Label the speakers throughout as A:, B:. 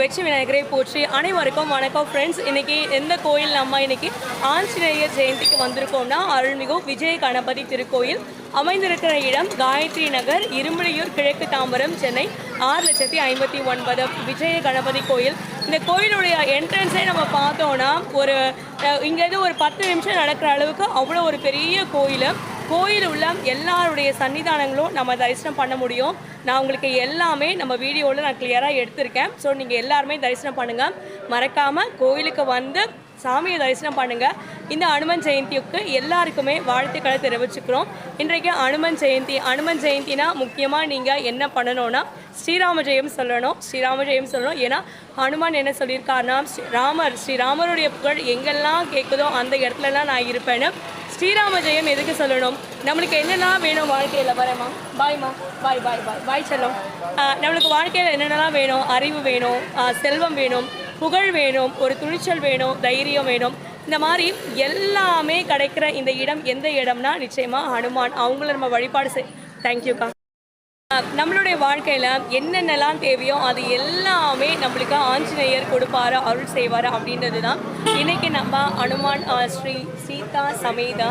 A: வெற்றி விநாயகரை போற்றி அனைவருக்கும் வணக்கம் ஃப்ரெண்ட்ஸ் இன்னைக்கு எந்த கோயில் நம்ம இன்னைக்கு ஆஞ்சநேயர் ஜெயந்திக்கு வந்திருக்கோம்னா அருள்மிகு விஜய கணபதி திருக்கோயில். அமைந்திருக்கிற இடம் காயத்ரி நகர் இரும்புலியூர் கிழக்கு தாம்பரம் சென்னை. ஆறு லட்சத்தி ஐம்பத்தி ஒன்பது விஜய கணபதி கோயில். இந்த கோயிலுடைய என்ட்ரன்ஸே நம்ம பார்த்தோம்னா ஒரு இங்கேருந்து ஒரு பத்து நிமிஷம் நடக்கிற அளவுக்கு அவ்வளோ ஒரு பெரிய கோயில். கோயில் உள்ள எல்லாருடைய சன்னிதானங்களும் நம்ம தரிசனம் பண்ண முடியும். நான் உங்களுக்கு எல்லாமே நம்ம வீடியோவில் நான் கிளியராக எடுத்திருக்கேன். ஸோ நீங்கள் எல்லாருமே தரிசனம் பண்ணுங்கள் மறக்காமல் கோயிலுக்கு வந்து சாமியை தரிசனம் பண்ணுங்கள் இந்த அனுமன் ஜெயந்திக்கு எல்லாருக்குமே வாழ்த்துக்களை தெரிவிச்சுக்கிறோம். இன்றைக்கு அனுமன் ஜெயந்தி அனுமன் ஜெயந்தினா முக்கியமாக நீங்கள் என்ன பண்ணணும்னா ஸ்ரீராம ஜெயம் சொல்லணும் ஸ்ரீராம ஜெயம் சொல்லணும். ஏன்னா ஹனுமான் என்ன சொல்லியிருக்காருன்னா ஸ்ரீ- ராமர் ஸ்ரீராமருடைய புகழ் எங்கெல்லாம் கேட்குதோ அந்த இடத்துலலாம் நான் இருப்பேன்னு ஸ்ரீராம ஜெயம் எதுக்கு சொல்லணும்? நம்மளுக்கு என்னெல்லாம் வேணும் வாழ்க்கையில்? வரேம்மா. பாய்மா பாய் பாய் பாய் பாய் செல்லம். நம்மளுக்கு வாழ்க்கையில் என்னென்னலாம் வேணும்? அறிவு வேணும் செல்வம் வேணும் புகழ் வேணும் ஒரு துணிச்சல் வேணும் தைரியம் வேணும். இந்த மாதிரி எல்லாமே கிடைக்கிற இந்த இடம் எந்த இடம்னா நிச்சயமாக ஹனுமான். அவங்கள நம்ம வழிபாடு செய். தேங்க்யூக்கா நம்மளுடைய வாழ்க்கையில் என்னென்னலாம் தேவையோ அது எல்லாமே நம்மளுக்கு ஆஞ்சநேயர் கொடுப்பாரு அருள் செய்வார் அப்படின்றது தான் இன்றைக்கி நம்ம அனுமான் ஸ்ரீ சீதா சமேதா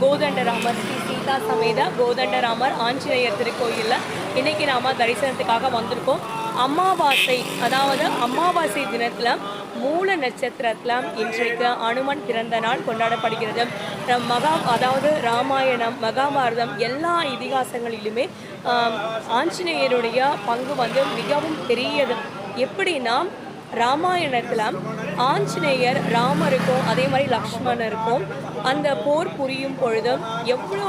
A: கோதண்டராமர் ஸ்ரீ சீதா சமேதா கோதண்டராமர் ஆஞ்சநேயர் திருக்கோயிலில் இன்றைக்கி நாம் தரிசனத்துக்காக வந்திருக்கோம். அமாவாசை அதாவது அமாவாசை தினத்தில் மூல நட்சத்திரத்தில் இன்றைக்கு அனுமன் பிறந்த நாள் கொண்டாடப்படுகிறது. மகா அதாவது ராமாயணம் மகாபாரதம் எல்லா இதிகாசங்களிலுமே ஆஞ்சநேயருடைய பங்கு வந்து மிகவும் பெரியது. எப்படின்னா ராமாயணத்தில் ஆஞ்சநேயர் ராமருக்கும் அதே மாதிரி லக்ஷ்மணருக்கும் அந்த போர் புரியும் பொழுதும் எவ்வளோ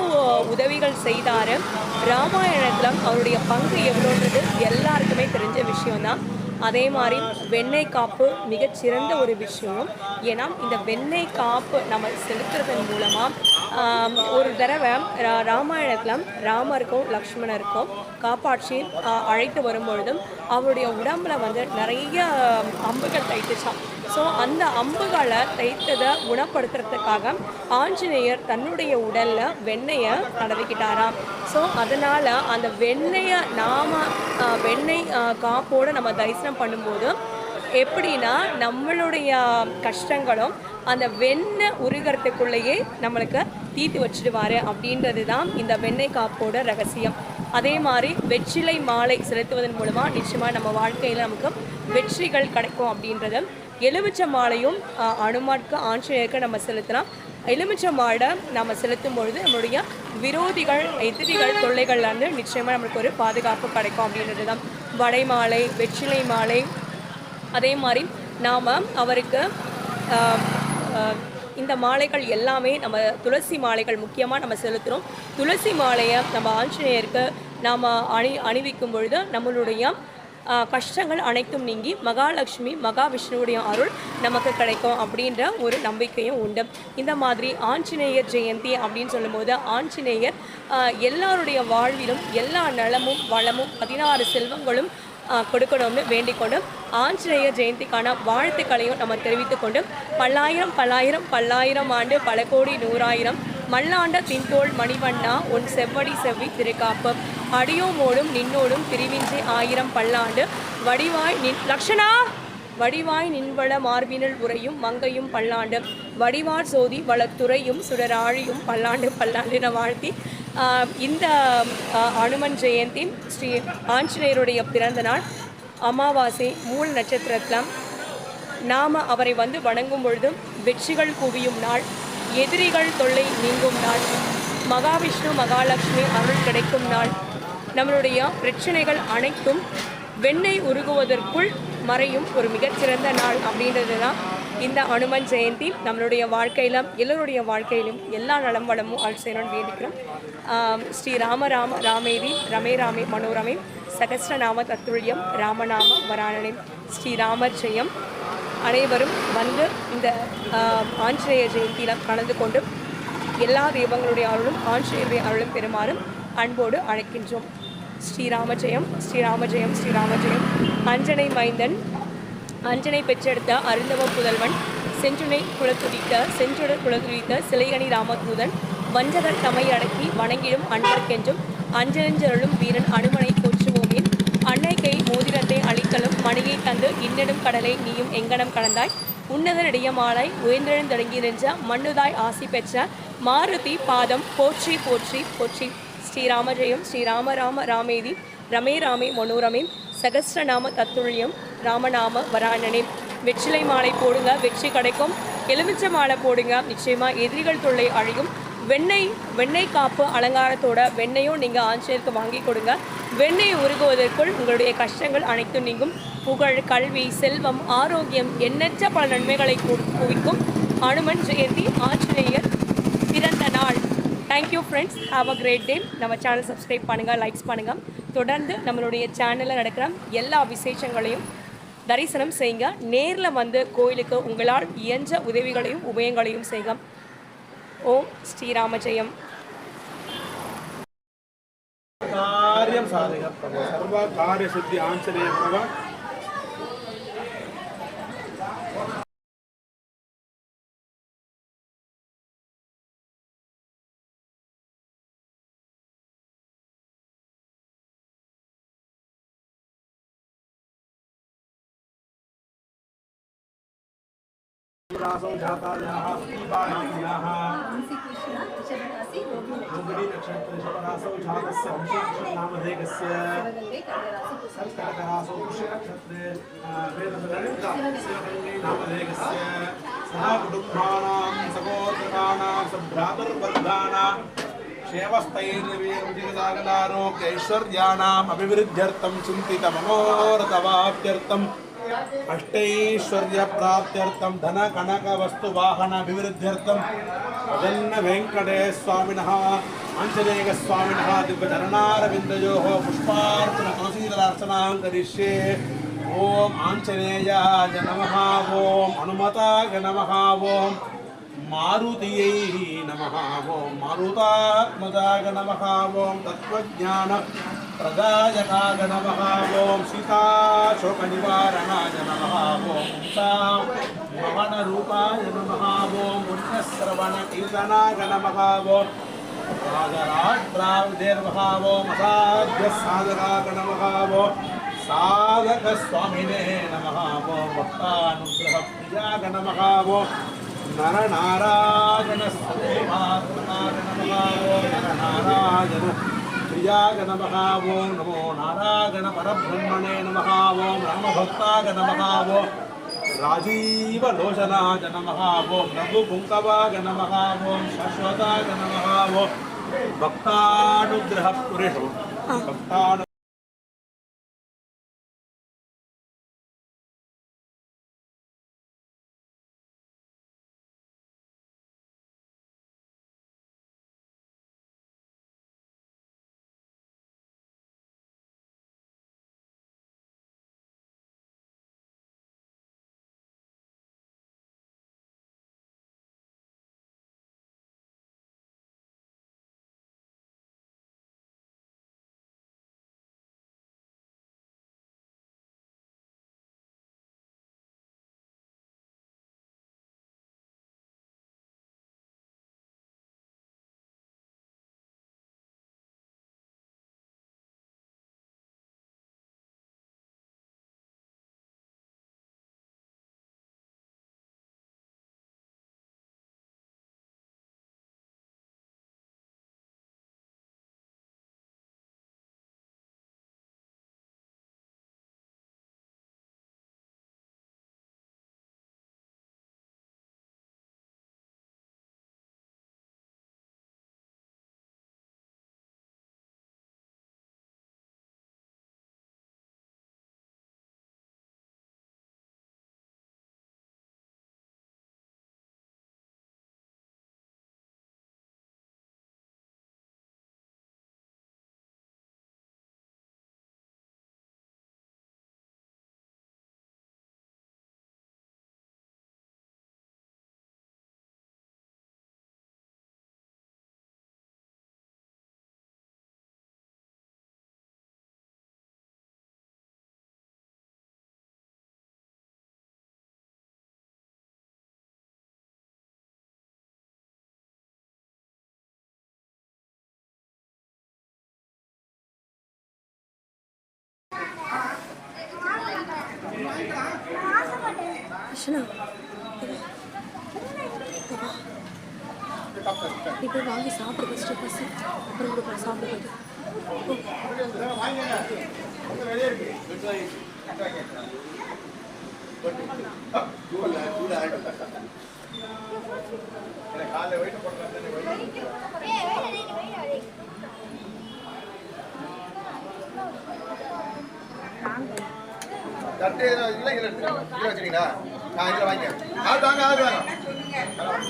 A: உதவிகள் செய்தார். ராமாயணத்தில் அவருடைய பங்கு எவ்வளோன்றது எல்லாருக்குமே தெரிஞ்ச விஷயம்தான். அதே மாதிரி வெண்ணெய் காப்பு மிகச்சிறந்த ஒரு விஷயம். ஏன்னா இந்த வெண்ணெய் காப்பு நம்ம செலுத்துறதன் மூலமாக ஒரு தடவை ரா- ராமாயணத்தில் ராமருக்கும் லக்ஷ்மணருக்கும் காப்பாற்றி அழைத்து வரும்பொழுதும் அவருடைய உடம்புல வந்து நிறைய அம்புகள் தைத்துச்சான் ஸோ அந்த அம்புகளை தைத்ததை குணப்படுத்துறதுக்காக ஆஞ்சநேயர் தன்னுடைய உடலில் வெண்ணெயை தடவிக்கிட்டாராம். ஸோ அதனால் அந்த வெண்ணெயை நாம் வெண்ணெய் காப்போடு நம்ம தரிசனம் பண்ணும்போது எப்படின்னா நம்மளுடைய கஷ்டங்களும் அந்த வெண்ணெய் உருகிறதுக்குள்ளேயே நம்மளுக்கு தீர்த்து வச்சுடுவார் அப்படின்றது தான் இந்த வெண்ணெய் காப்போட ரகசியம். அதே மாதிரி வெற்றிலை மாலை செலுத்துவதன் மூலமாக நிச்சயமாக நம்ம வாழ்க்கையில் நமக்கு வெற்றிகள் கிடைக்கும் அப்படின்றது எலுமிச்சை மாலையும் ஆஹ், அனுமானுக்கு ஆஞ்சநேயருக்கு நம்ம செலுத்தலாம். எலுமிச்சை மாடை நம்ம செலுத்தும் பொழுது நம்மளுடைய விரோதிகள் எதிரிகள் தொல்லைகள்லேருந்து நிச்சயமாக நம்மளுக்கு ஒரு பாதுகாப்பு கிடைக்கும் அப்படின்றது தான் வடை மாலை வெற்றிலை மாலை அதே மாதிரி நாம் அவருக்கு இந்த மாலைகள் எல்லாமே நம்ம துளசி மாலைகள் முக்கியமாக நம்ம செலுத்துகிறோம் துளசி மாலையை நம்ம ஆஞ்சநேயருக்கு நாம் அணி அணிவிக்கும் பொழுது நம்மளுடைய கஷ்டங்கள் அனைத்தும் நீங்கி மகாலட்சுமி மகாவிஷ்ணுவுடைய அருள் நமக்கு கிடைக்கும் அப்படின்ற ஒரு நம்பிக்கையும் உண்டு. இந்த மாதிரி ஆஞ்சநேயர் ஜெயந்தி அப்படின்னு சொல்லும்போது ஆஞ்சநேயர் எல்லாருடைய வாழ்விலும் எல்லா நலமும் வளமும் பதினாறு செல்வங்களும் கொடுக்கணும்னு வேண்டிக் கொண்டு ஆஞ்சநேயர் ஜெயந்திக்கான வாழ்த்துக்களையும் நம்ம தெரிவித்துக்கொண்டும் பல்லாயிரம் பல்லாயிரம் பல்லாயிரம் ஆண்டு பல கோடி நூறாயிரம் மல்லாண்ட தின்தோள் மணிவண்ணா உன் செவ்வடி செவ்வி திருக்காப்பு அடியோமோடும் நின்னோடும் பிரிவின்றி ஆயிரம் பல்லாண்டு. வடிவாய் நின் லக்ஷனா! வடிவாய் நின்வள மார்பினில் உரையும் மங்கையும் பல்லாண்டு. வடிவார் சோதி வளத்துறையும் சுடராழியும் பல்லாண்டு பல்லாண்டுன வாழ்த்தி இந்த அனுமன் ஜெயந்தி ஸ்ரீ ஆஞ்சநேயருடைய பிறந்த நாள். அமாவாசை மூல் நட்சத்திரத்தில் நாம் அவரை வந்து வணங்கும் பொழுதும் வெற்றிகள் குவியும் நாள். எதிரிகள் தொல்லை நீங்கும் நாள். மகாவிஷ்ணு மகாலட்சுமி அருள் கிடைக்கும் நாள். நம்மளுடைய பிரச்சனைகள் அனைத்தும் வெண்ணெய் உருகுவதற்குள் மறையும் ஒரு மிகச்சிறந்த நாள் அப்படின்றது தான் இந்த அனுமன் ஜெயந்தி நம்மளுடைய வாழ்க்கையிலும் எல்லோருடைய வாழ்க்கையிலும் எல்லா நலம் வளமும் அருள் செய்யணும்னு வேண்டிக்கிறோம். ஸ்ரீ ராம ராம ராமேதி ரமே ராமே மனோரமே சகஸ்ரநாம தத்துழியம் ராமநாம வராணனே. ஸ்ரீ ராமர் ஜெயம். அனைவரும் வந்து இந்த ஆஞ்சநேயர் ஆஞ்சநேய ஜெயந்தியில் கலந்து கொண்டு எல்லா தெய்வங்களுடைய அருளும் ஆஞ்சநேயருடைய அருளும் பெறுமாறும் அன்போடு அழைக்கின்றோம். ஸ்ரீராம ஜெயம் ஸ்ரீராம ஜெயம் அஞ்சனை மைந்தன் அஞ்சனை பெற்றெடுத்த அருந்தவ புதல்வன் செஞ்சுனை குலத்துடித்த செஞ்சுடர் குலத்துடித்த சிலையணி ராமதூதன் வஞ்சகர் தமை அடக்கி வணங்கிடும் அன்பர்க்கென்றும் அஞ்சலஞ்சருளும் வீரன் அனுமனை மோதிரத்தை அளித்தலும் மணியை தந்து இன்னிடும் கடலை நீயும் எங்கனம் கடந்தாய் உன்னதரிடைய மாலை உயர்ந்தெழுந்தடங்கி நின்ற மண்ணுதாய் ஆசி பெற்ற மாருதி பாதம் போற்றி போற்றி போற்றி. ஸ்ரீராம ஜெயம் ஸ்ரீராம ராம ராமேதி ரமே ராமே மனோரமே. சகஸ்ரநாம தத்துழியம் ராமநாம வராணனே வெற்றிலை மாலை போடுங்க வெற்றி கிடைக்கும். எலுமிச்சை மாலை போடுங்க நிச்சயமா எதிரிகள் தொல்லை அழியும். வெண்ணெய் வெண்ணெய் காப்பு அலங்காரத்தோட வெண்ணையும் நீங்கள் ஆஞ்சநேயருக்கு வாங்கி கொடுங்க. வெண்ணெய் உருகுவதற்குள் உங்களுடைய கஷ்டங்கள் அனைத்தும் நீங்கும். புகழ் கல்வி செல்வம் ஆரோக்கியம் எண்ணற்ற பல நன்மைகளை குவிக்கும். அனுமன் ஜெயந்தி ஆஞ்சநேயர் பிறந்த நாள். Thank you friends have a great day நம்ம சேனல் சப்ஸ்கிரைப் பண்ணுங்கள் லைக்ஸ் பண்ணுங்கள் தொடர்ந்து நம்மளுடைய சேனலில் நடக்கிற எல்லா விசேஷங்களையும் தரிசனம் செய்யுங்க. நேரில் வந்து கோயிலுக்கு உங்களால் இயன்ற உதவிகளையும் உபயங்களையும் செய்யுங்க. ஓம்
B: ஸ்ரீராமஜெயம். காரியம் சாதக பிரபு சர்வ காரிய சுத்தி ஆஞ்சநேய त्रिपुरासौजातायाः श्रीवाण्याः मुगडी नक्षत्रशपरासौजातस्य नामधेकस्य कर्कटरासौ पुष्यनक्षत्रे वेदसरणितास्य नामधेकस्य सः कुटुम्बानां सगोत्रकाणां सभ्रातुर्वर्गाणां क्षेमस्थैर्यवीरविजगदागदारोग्यैश्वर्याणाम् अभिवृद्ध्यर्थं चिन्तितमनोरथवाप्यर्थम् అష్టైశ్వర్యప్రాప్త్యర్థం ధన కనక వస్తు వాహన అభివృద్ధ్యర్థం ప్రజన్న వెంకటేశ్వామిన ఆంజనేయస్వామిన దివ్యచరణారవిందయో పుష్పార్పణ తులసీదలార్చనాం కరిష్యే ఓం ఆంజనేయాయ నమ ఓం హనుమతాయ నమ ఓం మారుతియై నమ ఓం మారుతాత్మజాయ నమ ఓం తత్వజ్ఞాన प्रदायकाय नमः ॐ सीताशोकनिवारणाय नमः ॐ भवनरूपाय नमः ॐ पुण्यश्रवणकीर्तनाय नमः ॐ राजराष्ट्राविदेर्महावोम असाध्यसाधकाय नमः वो साधकस्वामिने नमः भक्तानुग्रहप्रियाय नमः वो नरनारायणस्वदेवात्मकाय नमः वो नरनारायण ప్రియాగ నమ ఓం నమో. నారాగణ పరబ్రహ్మణే నమ ఓం రామభక్తాగ నమ ఓం రాజీవ లోచనాగ నమ ఓం రఘు పుంకవాగ నమ ఓం శాశ్వతాగ నమ భక్తానుగ్రహ
A: పురుషో భక్తాను இப்போ வாங்கி சாப்பிடு ஃபஸ்ட்டு பசி அப்புறம் கூட சாப்பிடுறது
C: தட்டு இல்லை இதில் எடுத்துருங்க இதில் வச்சுருங்களா ஆ இதில் வாங்க ஆள் வாங்க ஆள் வாங்க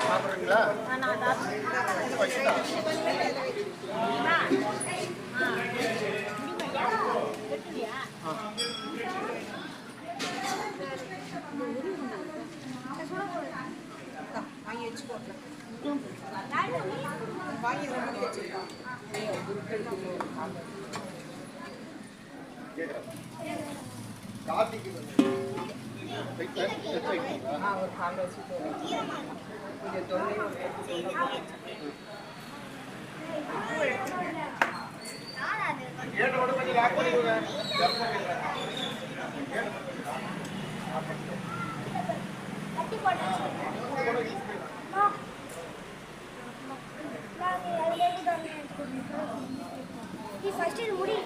C: சாப்பிட்றீங்களா? வச்சுட்டா கார்த்திக்கு வந்து ஏட்டு மட்டும் கொஞ்சம் லாக் பண்ணி கொடுங்க
D: ஃபர்ஸ்ட் இது முடி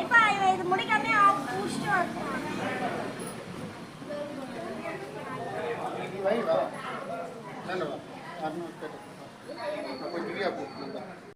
D: எப்பா இவன் இது முடிக்காம ஆஃப் முடிச்சுட்டு வரணும்
C: நீ வை வா. நல்ல வா. அண்ணா கேட்டு கொஞ்சம் ஃப்ரீயாக போட்டு